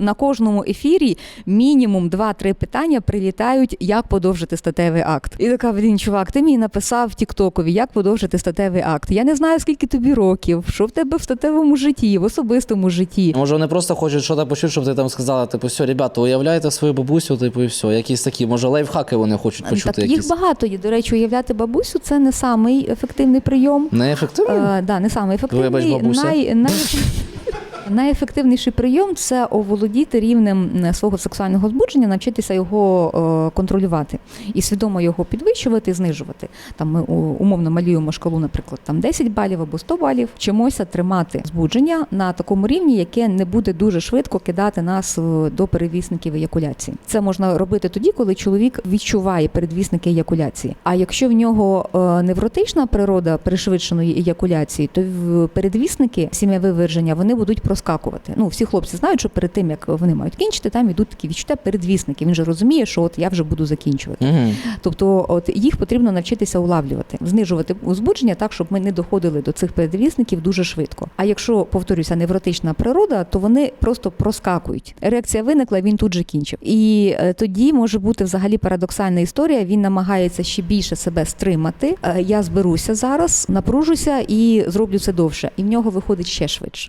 на кожному ефірі мінімум 2-3 питання прилітають, як подовжити статевий акт. І така блін, чувак, ти мені написав в Тіктокові, як подовжити статевий акт. Я не знаю, скільки тобі років, що в тебе в статевому житті, в особистому житті. Може, вони просто хочуть щось почути, щоб ти там сказала, типу, все, ребята, уявляєте свою бабусю, типу, і все. Якісь такі, може, лайфхаки вони хочуть почути. так їх багато є. До речі, уявляти бабусю це не самий ефективний прийом. Неефективно? Е, да, не самий ефективний. Вибач, бабуся. Най, най, найефективніший прийом це оволодіти рівнем свого сексуального збудження, навчитися його е, контролювати і свідомо його підвищувати, знижувати. Там ми умовно малюємо шкалу, наприклад, там 10 балів або 100 балів. Вчимося тримати збудження на такому рівні, яке не буде дуже швидко кидати нас е, до перевісників еякуляції. Це можна робити тоді, коли чоловік відчуває передвісники еякуляції. А якщо в нього е, невротична природа пришвидшеної еякуляції, то передвісники сім'єве вираження вони будуть проскакувати. Ну всі хлопці знають, що перед тим як вони мають кінчити, там ідуть такі відчуття передвісники. Він же розуміє, що от я вже буду закінчувати. Угу. Тобто, от їх потрібно навчитися улавлювати, знижувати узбудження так, щоб ми не доходили до цих передвісників дуже швидко. А якщо повторюся, невротична природа, то вони просто проскакують. Реакція виникла, він тут же кінчив. І е, тоді може бути взагалі парадоксальна історія. Він намагається ще більше себе стримати. Е, Я зберуся зараз, напружуся і зроблю це довше. І в нього виходить ще швидше.